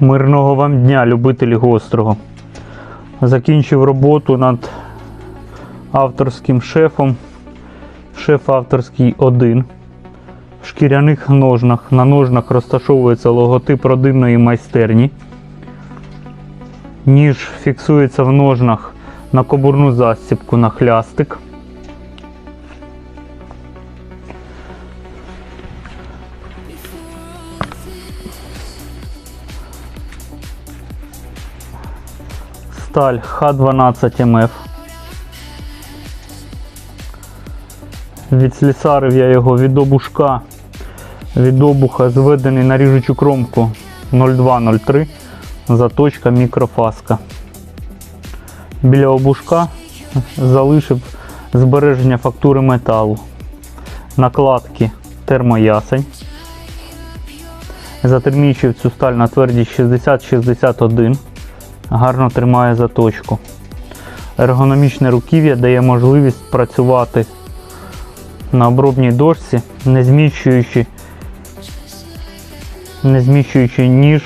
Мирного вам дня, любителі гострого. Закінчив роботу над авторським шефом. Шеф авторський 1. В шкіряних ножнах. На ножнах розташовується логотип родинної майстерні. Ніж фіксується в ножнах на кобурну застібку на хлястик. Сталь Х12МФ. Відслісарив я його від обушка, від обуха зведений на ріжучу кромку 0203, заточка мікрофаска. Біля обушка залишив збереження фактури металу, накладки термоясень. Затермічив цю сталь на твердість 60-61 гарно тримає заточку. Ергономічне руків'я дає можливість працювати на обробній дошці, не зміщуючи, не зміщуючи ніж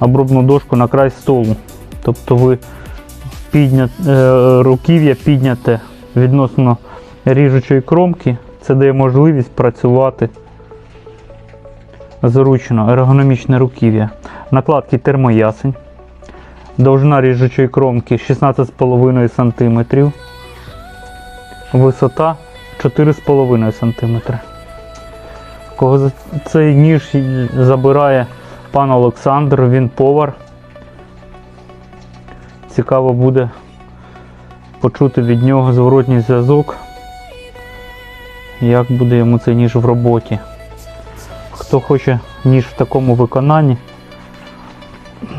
обробну дошку на край столу. Тобто ви підня... е, руків'я підняте відносно ріжучої кромки, це дає можливість працювати зручно, ергономічне руків'я. Накладки термоясень. Довжина ріжучої кромки 16,5 см. Висота 4,5 см. Кого цей ніж забирає пан Олександр, він повар. Цікаво буде почути від нього зворотній зв'язок, як буде йому цей ніж в роботі. Хто хоче ніж в такому виконанні,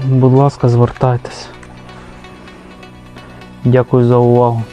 Будь ласка, звертайтесь. Дякую за увагу.